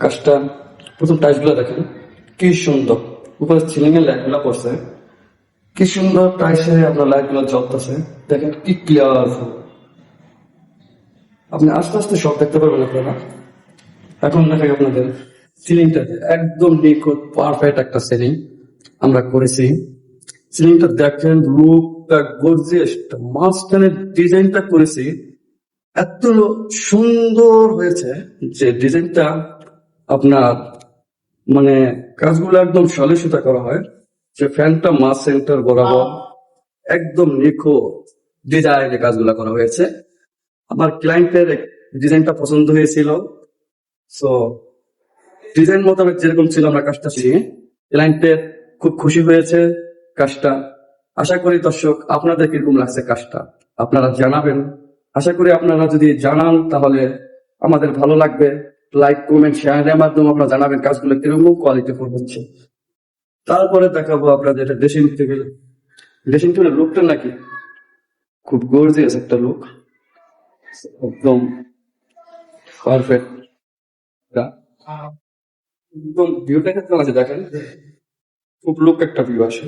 কাজটা প্রথম টাইলসগুলো দেখেন। কি সুন্দর। উপরে সিলিং এর লাইটগুলো পড়ছে। কি সুন্দর টাইসে আপনার লাইটগুলো জ্বলতেছে। দেখেন কি ক্লিয়ার আপনি আস্তে আস্তে সব দেখতে পারবেন আপনারা। এখন দেখাই আপনাদের সিলিংটা একদম নিখুঁত পারফেক্ট একটা সিলিং আমরা করেছি। সিলিংটা দেখেন লুকটা গর্জিয়াস মাঝখানে ডিজাইনটা করেছি। এত সুন্দর হয়েছে যে ডিজাইনটা আপনার মানে কাজগুলো একদম সলে করা হয় যে ফ্যানটা মাস সেন্টার বরাবর একদম নিখুঁত ডিজাইনে কাজগুলো করা হয়েছে। আমার ক্লায়েন্টের ডিজাইনটা পছন্দ হয়েছিল। সো ডিজাইন মোতাবেক যেরকম ছিল আমরা কাজটা শিখে। ক্লায়েন্টের খুব খুশি হয়েছে কাজটা। আশা করি দর্শক আপনাদের কীরকম লাগছে কাজটা? আপনারা জানাবেন। আশা করি আপনারা যদি জানান তাহলে আমাদের ভালো লাগবে। লাইক কমেন্ট শেয়ারের মাধ্যমে আপনারা জানাবেন কাজগুলো কীরকম কোয়ালিটি ফুল হচ্ছে। তারপরে দেখাবো আপনাদের এটা ড্রেসিং টেবিল ড্রেসিং টেবিলের লুকটা নাকি খুব গর্জিয়াস একটা লুক একদম পারফেক্ট একদম ভিউটা ক্ষেত্রে আছে দেখেন? খুব লুক একটা ভিউ আসে